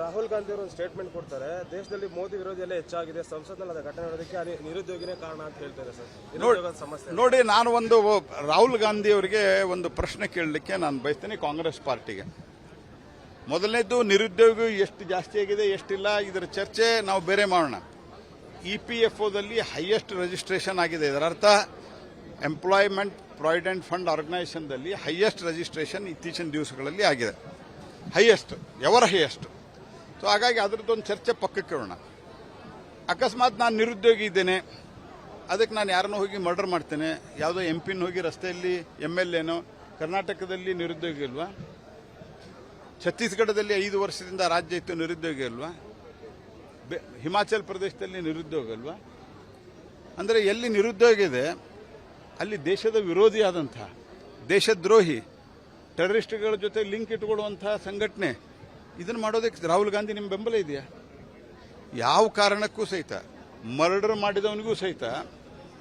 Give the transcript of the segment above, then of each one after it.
ರಾಹುಲ್ ಗಾಂಧಿ ಅವರು ಒಂದು ಸ್ಟೇಟ್ಮೆಂಟ್ ಕೊಡ್ತಾರೆ ದೇಶದಲ್ಲಿ ಮೋದಿ ವಿರೋಧಿ ಎಲ್ಲ ಹೆಚ್ಚಾಗಿದೆ ಸಂಸತ್ನಲ್ಲಿ ಅದ ಘಟನೆ ನಡೆದಕ್ಕೆ ಅಲ್ಲಿ ನಿರುದ್ಯೋಗಿನೇ ಕಾರಣ ಅಂತ ಹೇಳ್ತಾರೆ ಸರ್. ಸಮಸ್ಯೆ. ನೋಡಿ ನಾನು ಒಂದು ರಾಹುಲ್ ಗಾಂಧಿ ಅವರಿಗೆ ಒಂದು ಪ್ರಶ್ನೆ ಕೇಳಲಿಕ್ಕೆ ನಾನು ಬಯಸ್ತೇನೆ ಕಾಂಗ್ರೆಸ್ ಪಾರ್ಟಿಗೆ. ಮೊದಲನೇದು ನಿರುದ್ಯೋಗ ಎಷ್ಟು ಜಾಸ್ತಿ ಆಗಿದೆ ಎಷ್ಟಿಲ್ಲ ಇದರ ಚರ್ಚೆ ನಾವು ಬೇರೆ ಮಾಡೋಣ. ಇ ಪಿ ಎಫ್ ಒದಲ್ಲಿ ಹೈಯೆಸ್ಟ್ ರಿಜಿಸ್ಟ್ರೇಷನ್ ಆಗಿದೆ. ಇದರ ಅರ್ಥ ಎಂಪ್ಲಾಯ್ಮೆಂಟ್ ಪ್ರಾವಿಡೆಂಟ್ ಫಂಡ್ ಆರ್ಗನೈಸೇಷನ್ದಲ್ಲಿ ಹೈಯೆಸ್ಟ್ ರಿಜಿಸ್ಟ್ರೇಷನ್ ಇತ್ತೀಚಿನ ದಿವಸಗಳಲ್ಲಿ ಆಗಿದೆ. ಹೈಯೆಸ್ಟ್ ಎವರ್ ಹೈಯೆಸ್ಟ್ ಸೊ ಹಾಗಾಗಿ ಅದರದ್ದೊಂದು ಚರ್ಚೆ ಪಕ್ಕಕ್ಕೆ ಇಡೋಣ. ಅಕಸ್ಮಾತ್ ನಾನು ನಿರುದ್ಯೋಗಿ ಇದ್ದೇನೆ, ಅದಕ್ಕೆ ನಾನು ಯಾರನ್ನೋ ಹೋಗಿ ಮರ್ಡರ್ ಮಾಡ್ತೇನೆ, ಯಾವುದೋ ಎಂ ಪಿನ ಹೋಗಿ ರಸ್ತೆಯಲ್ಲಿ ಎಂ ಎಲ್ ಎನೋ ಕರ್ನಾಟಕದಲ್ಲಿ ನಿರುದ್ಯೋಗಿ ಅಲ್ವಾ ಛತ್ತೀಸ್ಗಢದಲ್ಲಿ ಐದು ವರ್ಷದಿಂದ ರಾಜ್ಯ ಇತ್ತು ನಿರುದ್ಯೋಗಿ ಅಲ್ವಾ? ಹಿಮಾಚಲ್ ಪ್ರದೇಶದಲ್ಲಿ ನಿರುದ್ಯೋಗ ಅಲ್ವಾ? ಅಂದರೆ ಎಲ್ಲಿ ನಿರುದ್ಯೋಗ ಇದೆ, ಅಲ್ಲಿ ದೇಶದ ವಿರೋಧಿ ಆದಂಥ ದೇಶದ್ರೋಹಿ ಟೆರರಿಸ್ಟ್ಗಳ ಜೊತೆ ಲಿಂಕ್ ಇಟ್ಕೊಳ್ಳುವಂತಹ ಸಂಘಟನೆ ಇದನ್ನು ಮಾಡೋದಕ್ಕೆ ರಾಹುಲ್ ಗಾಂಧಿ ನಿಮ್ಮ ಬೆಂಬಲ ಇದೆಯಾ? ಯಾವ ಕಾರಣಕ್ಕೂ ಸಹಿತ ಮರ್ಡರ್ ಮಾಡಿದವನಿಗೂ ಸಹಿತ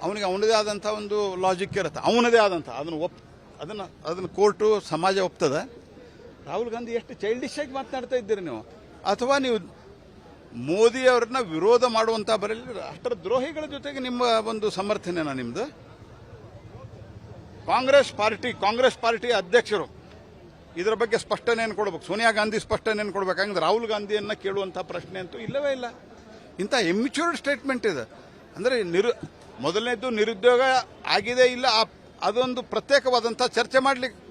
ಅವನಿಗೆ ಅವನದೇ ಆದಂಥ ಒಂದು ಲಾಜಿಕ್ ಇರುತ್ತೆ. ಅವನದೇ ಆದಂಥ ಅದನ್ನು ಒಪ್, ಅದನ್ನು ಅದನ್ನು ಕೋರ್ಟು ಸಮಾಜ ಒಪ್ತದ? ರಾಹುಲ್ ಗಾಂಧಿ ಎಷ್ಟು ಚೈಲ್ಡಿಶ್ ಆಗಿ ಮಾತನಾಡ್ತಾ ಇದ್ದೀರಿ ನೀವು? ಅಥವಾ ನೀವು ಮೋದಿ ಅವ್ರನ್ನ ವಿರೋಧ ಮಾಡುವಂತ ಬರಲಿ, ಅಷ್ಟರ ದ್ರೋಹಿಗಳ ಜೊತೆಗೆ ನಿಮ್ಮ ಒಂದು ಸಮರ್ಥನೆನಾ ನಿಮ್ದು? ಕಾಂಗ್ರೆಸ್ ಪಾರ್ಟಿ ಕಾಂಗ್ರೆಸ್ ಪಾರ್ಟಿ ಅಧ್ಯಕ್ಷರು. ಇದರ ಬಗ್ಗೆ ಸ್ಪಷ್ಟನೆಯನ್ನು ಕೊಡಬೇಕು. ಸೋನಿಯಾ ಗಾಂಧಿ ಸ್ಪಷ್ಟನೆಯನ್ನು ಕೊಡಬೇಕು. ಹಂಗಂದ್ರೆ ರಾಹುಲ್ ಗಾಂಧಿಯನ್ನ ಕೇಳುವಂಥ ಪ್ರಶ್ನೆ ಅಂತೂ ಇಲ್ಲವೇ ಇಲ್ಲ. ಇಂಥ ಇಮ್ಮಿಚ್ಯೂರ್ಡ್ ಸ್ಟೇಟ್ಮೆಂಟ್ ಇದೆ. ಅಂದರೆ ನಿರು ಮೊದಲನೇದು ನಿರುದ್ಯೋಗ ಆಗಿದೆ ಇಲ್ಲ, ಆ- ಅದೊಂದು ಪ್ರತ್ಯೇಕವಾದಂಥ ಚರ್ಚೆ ಮಾಡ್ಲಿಕ್ಕೆ,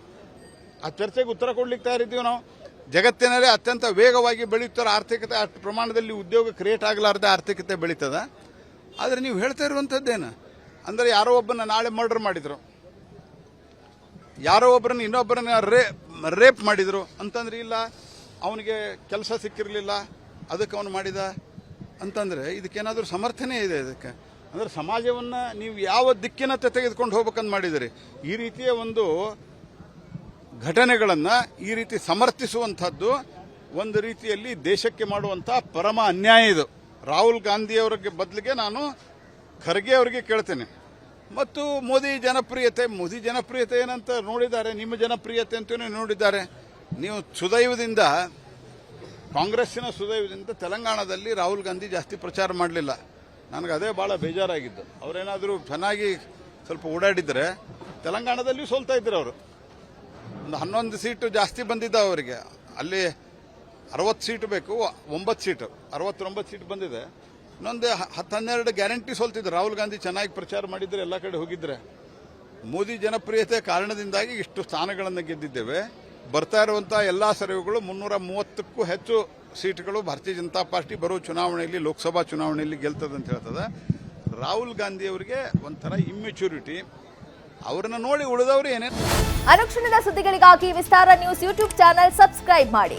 ಆ ಚರ್ಚೆಗೆ ಉತ್ತರ ಕೊಡ್ಲಿಕ್ಕೆ ತಯಾರಿದ್ದೀವಿ ನಾವು. ಜಗತ್ತಿನಲ್ಲೇ ಅತ್ಯಂತ ವೇಗವಾಗಿ ಬೆಳೆಯುತ್ತಿರೋ ಆರ್ಥಿಕತೆ ಅಷ್ಟು ಪ್ರಮಾಣದಲ್ಲಿ ಉದ್ಯೋಗ ಕ್ರಿಯೇಟ್ ಆಗಲಾರ್ದೆ ಆರ್ಥಿಕತೆ ಬೆಳೀತದ. ಆದರೆ ನೀವು ಹೇಳ್ತಾ ಇರುವಂಥದ್ದೇನು? ಅಂದರೆ ಯಾರೋ ಒಬ್ಬನ ನಾಳೆ ಮರ್ಡರ್ ಮಾಡಿದ್ರು. ಯಾರೋ ಒಬ್ಬರನ್ನ ಇನ್ನೊಬ್ಬರನ್ನ ರೇ ರೇಪ್ ಮಾಡಿದರು ಅಂತಂದ್ರೆ ಇಲ್ಲ, ಅವನಿಗೆ ಕೆಲಸ ಸಿಕ್ಕಿರಲಿಲ್ಲ, ಅದಕ್ಕೆ ಅವನು ಮಾಡಿದ ಅಂತಂದರೆ ಇದಕ್ಕೇನಾದರೂ ಸಮರ್ಥನೆ ಇದೆ ಇದಕ್ಕೆ. ಅಂದ್ರೆ ಸಮಾಜವನ್ನು ನೀವು ಯಾವ ದಿಕ್ಕಿನತ್ತ ತೆಗೆದುಕೊಂಡು ಹೋಗ್ಬೇಕಂತ ಮಾಡಿದಿರಿ. ಈ ರೀತಿಯ ಒಂದು ಘಟನೆಗಳನ್ನು ಈ ರೀತಿ ಸಮರ್ಥಿಸುವಂಥದ್ದು ಒಂದು ರೀತಿಯಲ್ಲಿ ದೇಶಕ್ಕೆ ಮಾಡುವಂಥ ಪರಮ ಅನ್ಯಾಯ ಇದು. ರಾಹುಲ್ ಗಾಂಧಿ ಅವರಿಗೆ ಬದಲಿಗೆ ನಾನು ಖರ್ಗೆ ಅವರಿಗೆ ಕೇಳ್ತೇನೆ. ಮತ್ತು ಮೋದಿ ಜನಪ್ರಿಯತೆ ಮೋದಿ ಜನಪ್ರಿಯತೆ ಏನಂತ ನೋಡಿದ್ದಾರೆ, ನಿಮ್ಮ ಜನಪ್ರಿಯತೆ ಅಂತಲೇ ನೋಡಿದ್ದಾರೆ. ನೀವು ಸುದೈವದಿಂದ, ಕಾಂಗ್ರೆಸ್ಸಿನ ಸುದೈವದಿಂದ ತೆಲಂಗಾಣದಲ್ಲಿ ರಾಹುಲ್ ಗಾಂಧಿ ಜಾಸ್ತಿ ಪ್ರಚಾರ ಮಾಡಲಿಲ್ಲ. ನನಗೆ ಅದೇ ಭಾಳ ಬೇಜಾರಾಗಿದ್ದು. ಅವರೇನಾದರೂ ಚೆನ್ನಾಗಿ ಸ್ವಲ್ಪ ಓಡಾಡಿದರೆ ತೆಲಂಗಾಣದಲ್ಲಿಯೂ ಸೋಲ್ತಾ ಇದ್ರು ಅವರು. ಒಂದು ಹನ್ನೊಂದು ಸೀಟು ಜಾಸ್ತಿ ಬಂದಿದ್ದ ಅವರಿಗೆ. ಅಲ್ಲಿ ಅರವತ್ತು ಸೀಟು ಬೇಕು, ಒಂಬತ್ತು ಸೀಟು, ಅರವತ್ತೊಂಬತ್ತು ಸೀಟ್ ಬಂದಿದೆ. ಇನ್ನೊಂದು ಹತ್ತು ಹನ್ನೆರಡು ಗ್ಯಾರಂಟಿ ಸೋಲ್ತಿದ್ರು. ರಾಹುಲ್ ಗಾಂಧಿ ಚೆನ್ನಾಗಿ ಪ್ರಚಾರ ಮಾಡಿದ್ರೆ ಎಲ್ಲ ಕಡೆ ಹೋಗಿದ್ರೆ. ಮೋದಿ ಜನಪ್ರಿಯತೆ ಕಾರಣದಿಂದಾಗಿ ಇಷ್ಟು ಸ್ಥಾನಗಳನ್ನು ಗೆದ್ದಿದ್ದೇವೆ. ಬರ್ತಾ ಇರುವಂಥ ಎಲ್ಲಾ ಸರ್ವೆಗಳು ಮುನ್ನೂರ ಮೂವತ್ತಕ್ಕೂ ಹೆಚ್ಚು ಸೀಟ್ಗಳು ಭಾರತೀಯ ಜನತಾ ಪಾರ್ಟಿ ಬರೋ ಚುನಾವಣೆಯಲ್ಲಿ ಲೋಕಸಭಾ ಚುನಾವಣೆಯಲ್ಲಿ ಗೆಲ್ತದೆ ಅಂತ ಹೇಳ್ತದೆ. ರಾಹುಲ್ ಗಾಂಧಿ ಅವರಿಗೆ ಒಂಥರ ಇಮ್ಮೆಚುರಿಟಿ ಅವ್ರನ್ನ ನೋಡಿ ಉಳಿದವರು ಏನೇನು ಅನುಕ್ಷಣದ ಸುದ್ದಿಗಳಿಗಾಗಿ Vistara news YouTube channel subscribe ಮಾಡಿ.